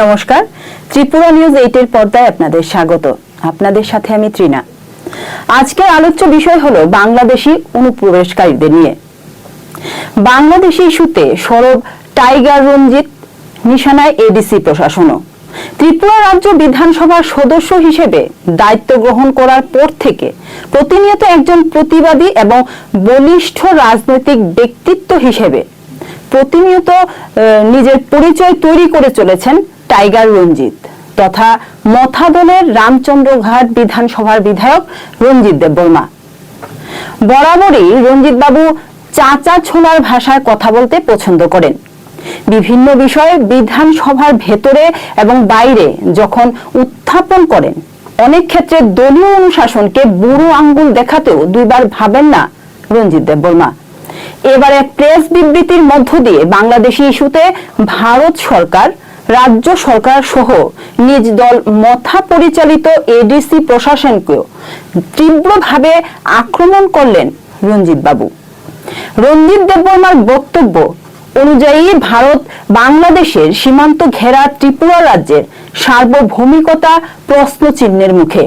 নমস্কার। ত্রিপুরা নিউজ এইটের পর্দায় আপনাদের স্বাগত। আপনাদের সাথে আমি ত্রিনা। আজকের আলোচ্য বিষয় হলো বাংলাদেশি অনুপ্রবেশকারীদের নিয়ে। বাংলাদেশি ইস্যুতে সরব টাইগার রঞ্জিত, নিশানায় এডিসি প্রশাসনও। ত্রিপুরা রাজ্য বিধানসভার সদস্য হিসেবে দায়িত্ব গ্রহণ করার পর থেকে প্রতিনিয়ত একজন প্রতিবাদী এবং বলিষ্ঠ রাজনৈতিক ব্যক্তিত্ব হিসেবে প্রতিনিয়ত নিজের পরিচয় তৈরি করে চলেছেন টাইগার রঞ্জিত তথা মথা দলের রামচন্দ্রঘাট বিধানসভার বিধায়ক রঞ্জিত দেববর্মা। বরাবরই রঞ্জিত বাবু চাচা ছোলার ভাষায় কথা বলতে পছন্দ করেন। বিভিন্ন বিষয়ে বিধানসভার ভেতরে এবং বাইরে যখন উত্থাপন করেন, অনেক ক্ষেত্রে দলীয় অনুশাসনকে বুড়ো আঙ্গুল দেখাতেও দুইবার ভাবেন না রঞ্জিত দেববর্মা। এবারে প্রেস বিবৃতির মধ্য দিয়ে বাংলাদেশি ইস্যুতে ভারত সরকার, রাজ্য সরকার সহ নিজ দল মথা পরিচালিত এডিসি প্রশাসনকেও তীব্রভাবে আক্রমণ করলেন রঞ্জিত বাবু। রঞ্জিত দেববর্মার বক্তব্য অনুযায়ী ভারত বাংলাদেশের সীমান্ত ঘেরা ত্রিপুরা রাজ্যের সার্বভৌমিকতা প্রশ্ন চিহ্নের মুখে।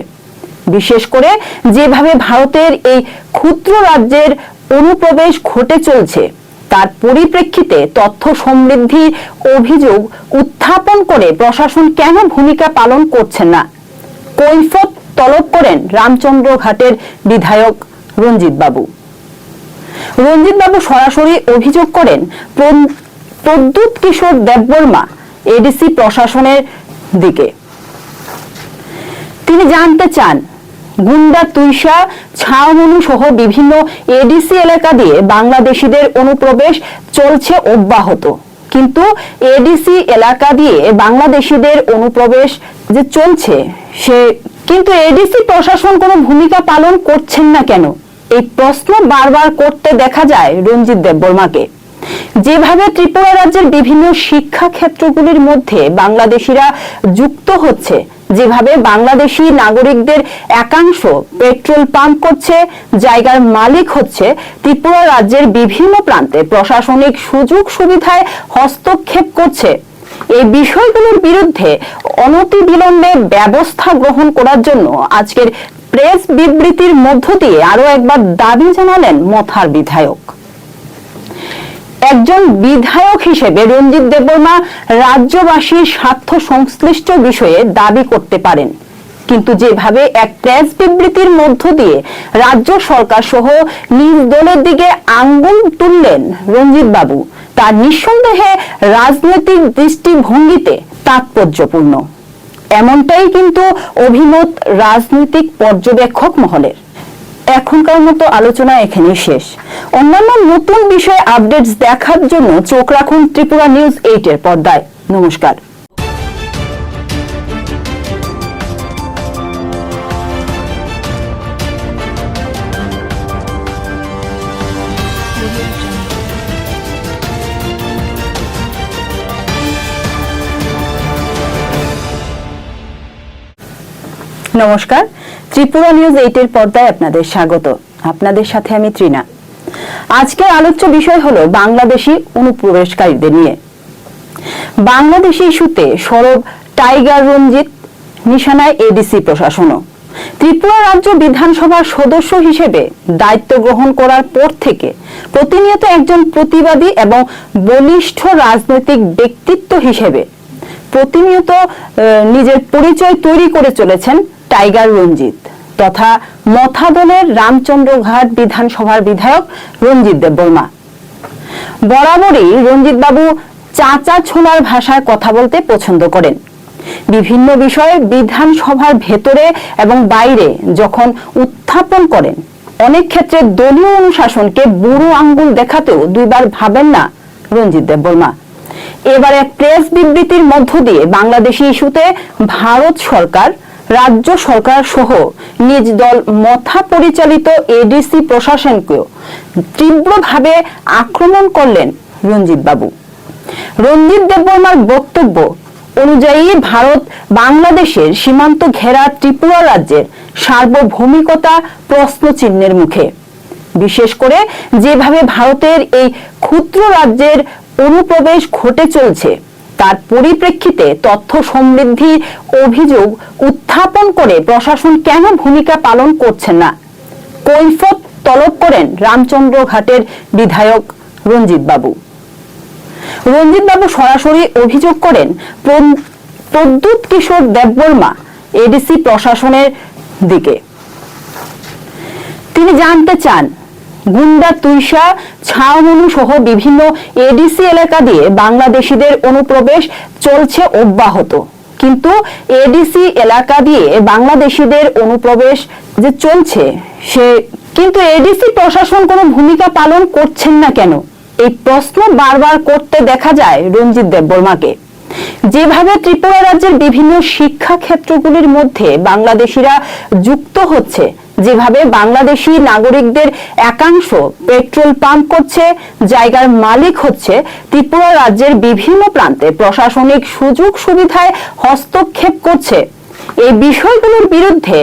বিশেষ করে যেভাবে ভারতের এই ক্ষুদ্র রাজ্যের অনুপ্রবেশ ঘটে চলছে। তার পরিপ্রেক্ষিতে তথ্য সমৃদ্ধির অভিযোগ উত্থাপন করে প্রশাসন কেন ভূমিকা পালন করছে না? কৈফত তলব করেন রামচন্দ্র ঘাটের বিধায়ক রঞ্জিত বাবু রঞ্জিত বাবু সরাসরি অভিযোগ করেন প্র- প্রদ্যুৎ কিশোর দেববর্মা, এডিসি প্রশাসনের দিকে। তিনি জানতে চান গুন্ডা, তুইশা, ছাউমনু সহ বিভিন্ন এডিসি এলাকা দিয়ে বাংলাদেশিদের অনুপ্রবেশ চলছে অব্যাহত। কিন্তু এডিসি এলাকা দিয়ে বাংলাদেশিদের অনুপ্রবেশ যে চলছে, সে কিন্তু এডিসি প্রশাসন কোনো ভূমিকা পালন করছেন না কেন? এই প্রশ্ন বারবার করতে দেখা যায় রঞ্জিত দেববর্মাকে। যেভাবে ত্রিপুরা রাজ্যের বিভিন্ন শিক্ষা ক্ষেত্রগুলির মধ্যে বাংলাদেশিরা যুক্ত হচ্ছে যেভাবে বাংলাদেশি নাগরিকদের একাংশ পেট্রোল পাম্প করছে, জায়গার মালিক হচ্ছে ত্রিপুরা রাজ্যের বিভিন্ন প্রান্তে প্রশাসনিক সুযোগ সুবিধায় হস্তক্ষেপ করছে। এই বিষয়গুলোর বিরুদ্ধে অনতিবিলম্বে ব্যবস্থা গ্রহণ করার জন্য আজকের প্রেস বিবৃতির মধ্য দিয়ে আরও একবার দাবি জানালেন মথার বিধায়ক। একজন বিধায়ক হিসেবে রঞ্জিত দেববর্মা রাজ্যবাসীর স্বার্থ সংশ্লিষ্ট বিষয়ে দাবি করতে পারেন। কিন্তু যেভাবে এক প্রেস বিবৃতির মধ্য দিয়ে রাজ্য সরকার সহ নিজ দলের দিকে আঙ্গুল তুললেন রঞ্জিত বাবু তা নিঃসন্দেহে রাজনৈতিক দৃষ্টিভঙ্গিতে তাৎপর্যপূর্ণ। এমনটাই কিন্তু অভিমত রাজনৈতিক পর্যবেক্ষক মহলের। এখনকার মতো আলোচনা এখানেই শেষ। অন্যান্য নতুন বিষয়ে আপডেটস দেখার জন্য চোখ রাখুন ত্রিপুরা নিউজ এইটের পর্দায়। নমস্কার। নমস্কার। ত্রিপুরা নিউজ এইটের পর্দায় আপনাদের স্বাগত। আপনাদের সাথে আমি ত্রিনা। আজকের আলোচ্য বিষয় হলো বাংলাদেশি অনুপ্রবেশকারীদের নিয়ে। বাংলাদেশি ইস্যুতে সরব টাইগার রঞ্জিত, নিশানায় এডিসি প্রশাসনও। ত্রিপুরা রাজ্য বিধানসভার সদস্য হিসেবে দায়িত্ব গ্রহণ করার পর থেকে প্রতিনিয়ত একজন প্রতিবাদী এবং বলিষ্ঠ রাজনৈতিক ব্যক্তিত্ব হিসেবে প্রতিনিয়ত নিজের পরিচয় তৈরি করে চলেছেন টাইগার রঞ্জিত তথা মথা দলের রামচন্দ্রঘাট বিধানসভার বিধায়ক রঞ্জিত দেববর্মা। বরাবরই রঞ্জিত বাবু চাচা ছোলার ভাষায় কথা বলতে পছন্দ করেন। বিভিন্ন বিষয়ে বিধানসভার ভেতরে এবং বাইরে যখন উত্থাপন করেন, অনেক ক্ষেত্রে দলীয় অনুশাসনকে বুড়ো আঙ্গুল দেখাতেও দুইবার ভাবেন না রঞ্জিত দেববর্মা। এবারে প্রেস বিবৃতির মধ্য দিয়ে বাংলাদেশি ইস্যুতে ভারত সরকার রাজ্য সরকার সহ নিজ দল মথা পরিচালিত এডিসি প্রশাসনকেও তীব্রভাবে আক্রমণ করলেন রঞ্জিত বাবু। রঞ্জিত দেববর্মার বক্তব্য অনুযায়ী ভারত বাংলাদেশের সীমান্ত ঘেরা ত্রিপুরা রাজ্যের সার্বভৌমিকতা প্রশ্ন চিহ্নের মুখে। বিশেষ করে যেভাবে ভারতের এই ক্ষুদ্র রাজ্যের অনুপ্রবেশ ঘটে চলছে তার পরিপ্রেক্ষিতে তথ্য সমৃদ্ধি অভিযোগ উত্থাপন করে প্রশাসন কেন ভূমিকা পালন করছেন না? কৈফত তলব করেন রামচন্দ্র ঘাটের বিধায়ক রঞ্জিত বাবু। রঞ্জিত বাবু সরাসরি অভিযোগ করেন প্রদ্যুৎ কিশোর দেববর্মা, এডিসি প্রশাসনের দিকে। তিনি জানতে চান গুন্ডা, তুইশা, ছাউমনু সহ বিভিন্ন এডিসি এলাকা দিয়ে বাংলাদেশিদের অনুপ্রবেশ চলছে অব্যাহত। কিন্তু এডিসি এলাকা দিয়ে বাংলাদেশিদের অনুপ্রবেশ যে চলছে, সে কিন্তু এডিসি প্রশাসন কোনো ভূমিকা পালন করছেন না কেন? এই প্রশ্ন বারবার করতে দেখা যায় রঞ্জিত দেববর্মাকে। যেভাবে ত্রিপুরা রাজ্যের বিভিন্ন শিক্ষা ক্ষেত্রগুলির মধ্যে বাংলাদেশিরা যুক্ত হচ্ছে যেভাবে বাংলাদেশি নাগরিকদের একাংশ পেট্রোল পাম্প করছে, জায়গার মালিক হচ্ছে ত্রিপুরা রাজ্যের বিভিন্ন প্রান্তে প্রশাসনিক সুযোগ সুবিধায় হস্তক্ষেপ করছে। এই বিষয়গুলোর বিরুদ্ধে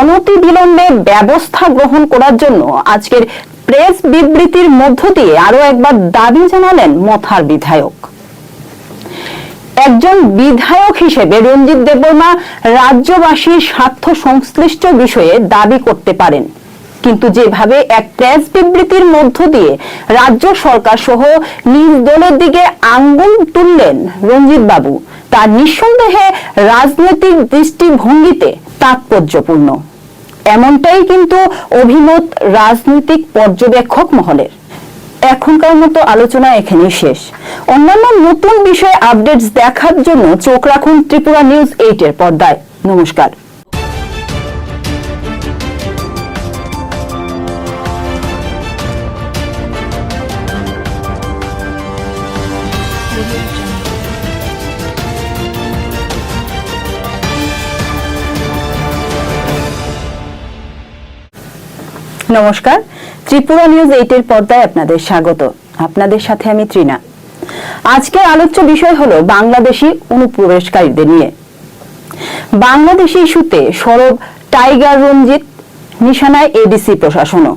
অনতিবিলম্বে ব্যবস্থা গ্রহণ করার জন্য আজকের প্রেস বিবৃতির মধ্য দিয়ে আরও একবার দাবি জানালেন মথার বিধায়ক। একজন বিধায়ক হিসেবে রঞ্জিত দেববর্মা রাজ্যবাসীর স্বার্থ সংশ্লিষ্ট বিষয়ে দাবি করতে পারেন। কিন্তু যেভাবে এক প্রেস বিবৃতির মধ্য দিয়ে রাজ্য সরকার সহ নিজ দলের দিকে আঙ্গুল তুললেন রঞ্জিত বাবু, তা নিঃসন্দেহে রাজনৈতিক দৃষ্টিভঙ্গিতে তাৎপর্যপূর্ণ। এমনটাই কিন্তু অভিমত রাজনৈতিক পর্যবেক্ষক মহলের। এখনকার মতো আলোচনা এখানে শেষ। অন্যান্য নতুন বিষয়ে আপডেটস দেখার জন্য চোখ রাখুন ত্রিপুরা নিউজ এইটের পর্দায়। নমস্কার। নমস্কার। ত্রিপুরা নিউজ এইটের পর্দায় আপনাদের স্বাগত। আপনাদের সাথে আমি ত্রিনা। আজকের আলোচ্য বিষয় হলো বাংলাদেশি অনুপ্রবেশকারীদের নিয়ে। বাংলাদেশি ইস্যুতে সরব টাইগার রঞ্জিত, নিশানায় এডিসি প্রশাসনও।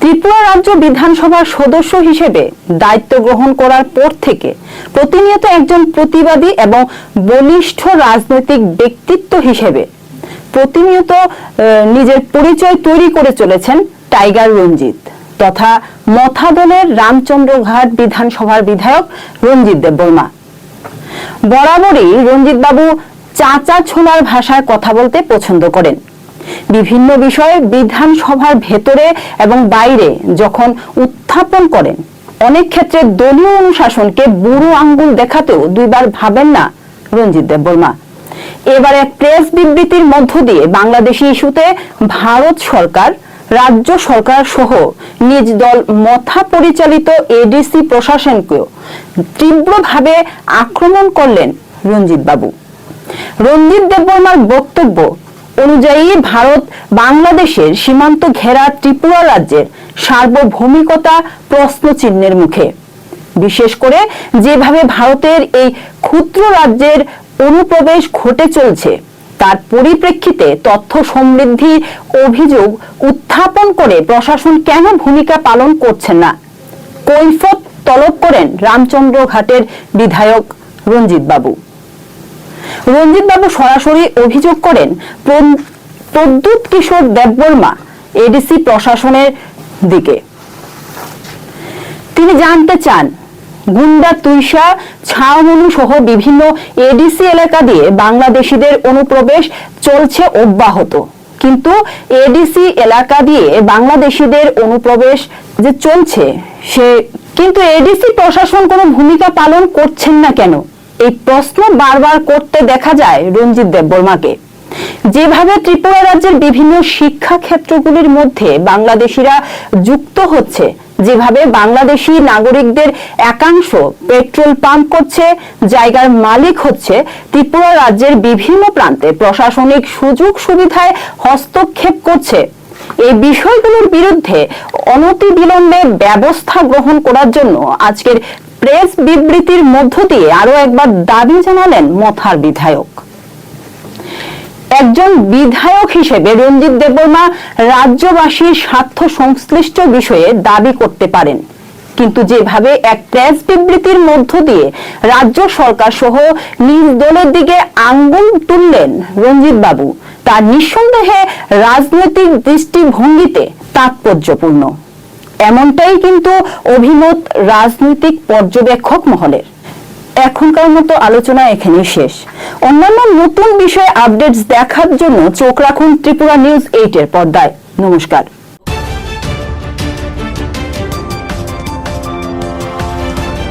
ত্রিপুরা রাজ্য বিধানসভার সদস্য হিসেবে দায়িত্ব গ্রহণ করার পর থেকে প্রতিনিয়ত একজন প্রতিবাদী এবং বলিষ্ঠ রাজনৈতিক ব্যক্তিত্ব হিসেবে প্রতিনিয়ত নিজের পরিচয় তৈরি করে চলেছেন টাইগার রঞ্জিত তথা মথা দলের রামচন্দ্র ঘাট বিধানসভার বিধায়ক রঞ্জিত দেববর্মা। বরাবরই রঞ্জিত বাবু চাচা ছোলার ভাষায় কথা বলতে পছন্দ করেন। বিভিন্ন বিষয়ে বিধানসভার ভেতরে এবং বাইরে যখন উত্থাপন করেন, অনেক ক্ষেত্রে দলীয় অনুশাসনকে বুড়ো আঙ্গুল দেখাতেও দুইবার ভাবেন না রঞ্জিত দেববর্মা। এবার এক প্রেস বিবৃতির মধ্য দিয়ে বাংলাদেশি ইস্যুতে ভারত সরকার রাজ্য সরকার সহ নিজ দল মথা পরিচালিত এডিসি প্রশাসনকেও তীব্রভাবে আক্রমণ করলেন রঞ্জিত বাবু। রঞ্জিত দেববর্মার বক্তব্য অনুযায়ী ভারত বাংলাদেশের সীমান্ত ঘেরা ত্রিপুরা রাজ্যের সার্বভৌমিকতা প্রশ্ন চিহ্নের মুখে। বিশেষ করে যেভাবে ভারতের এই ক্ষুদ্র রাজ্যের অনুপ্রবেশ ঘটে চলছে তার পরিপ্রেক্ষিতে তথ্য সমৃদ্ধি অভিযোগ উত্থাপন করে প্রশাসন কেন ভূমিকা পালন করছেন না? কৈফত তলব করেন রামচন্দ্র ঘাটের বিধায়ক রঞ্জিত বাবু রঞ্জিত বাবু সরাসরি অভিযোগ করেন প্রদ্যুৎ কিশোর দেববর্মা, এডিসি প্রশাসনের দিকে। তিনি জানতে চান গুন্ডা, তুইশা ছাউমনু সহ বিভিন্ন এডিসি এলাকা দিয়ে বাংলাদেশিদের অনুপ্রবেশ চলছে অব্যাহত। কিন্তু এডিসি এলাকা দিয়ে বাংলাদেশিদের অনুপ্রবেশ যে চলছে, সে কিন্তু এডিসি প্রশাসন কোনো ভূমিকা পালন করছেন না কেন? এই প্রশ্ন বারবার করতে দেখা যায় রঞ্জিত দেববর্মাকে। যেভাবে ত্রিপুরা রাজ্যের বিভিন্ন শিক্ষা ক্ষেত্রগুলির মধ্যে বাংলাদেশিরা যুক্ত হচ্ছে যেভাবে বাংলাদেশি নাগরিকদের একাংশ পেট্রোল পাম্প করছে, জায়গার মালিক হচ্ছে ত্রিপুরা রাজ্যের বিভিন্ন প্রান্তে প্রশাসনিক সুযোগ সুবিধায় হস্তক্ষেপ করছে। এই বিষয়গুলোর বিরুদ্ধে অনতিবিলম্বে ব্যবস্থা গ্রহণ করার জন্য আজকের প্রেস বিবৃতির মধ্য দিয়ে আরও একবার দাবি জানালেন মথার বিধায়ক। একজন বিধায়ক হিসেবে রঞ্জিত দেববর্মা রাজ্যবাসীর স্বার্থ সংশ্লিষ্ট বিষয়ে দাবি করতে পারেন। কিন্তু যেভাবে এক প্রেস বিবৃতির মধ্য দিয়ে রাজ্য সরকার সহ নিজ দলের দিকে আঙ্গুল তুললেন রঞ্জিত বাবু তা নিঃসন্দেহে রাজনৈতিক দৃষ্টিভঙ্গিতে তাৎপর্যপূর্ণ। এমনটাই কিন্তু অভিমত রাজনৈতিক পর্যবেক্ষক মহলের। এখনকার মতো আলোচনা এখানেই শেষ। অন্যান্য নতুন বিষয়ে আপডেটস দেখার জন্য চোখ রাখুন ত্রিপুরা নিউজ এইটের পর্দায়। নমস্কার।